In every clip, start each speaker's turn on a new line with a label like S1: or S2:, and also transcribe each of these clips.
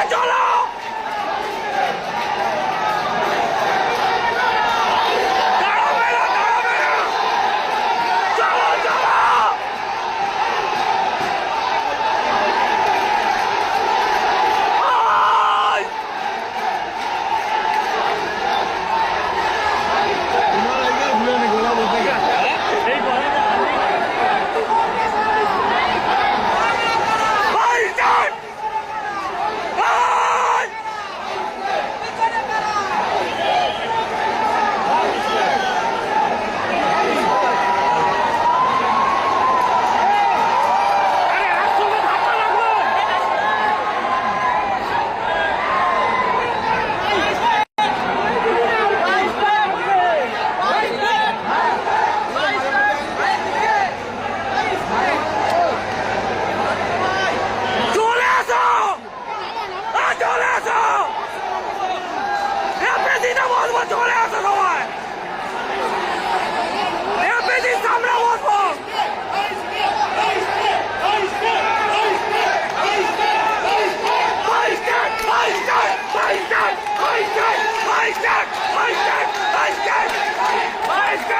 S1: Angela! চলে আসো সবাই আমরা বসবো Fight back!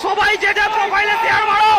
S1: সবাই যে যা প্রোফাইলে শেয়ার মারো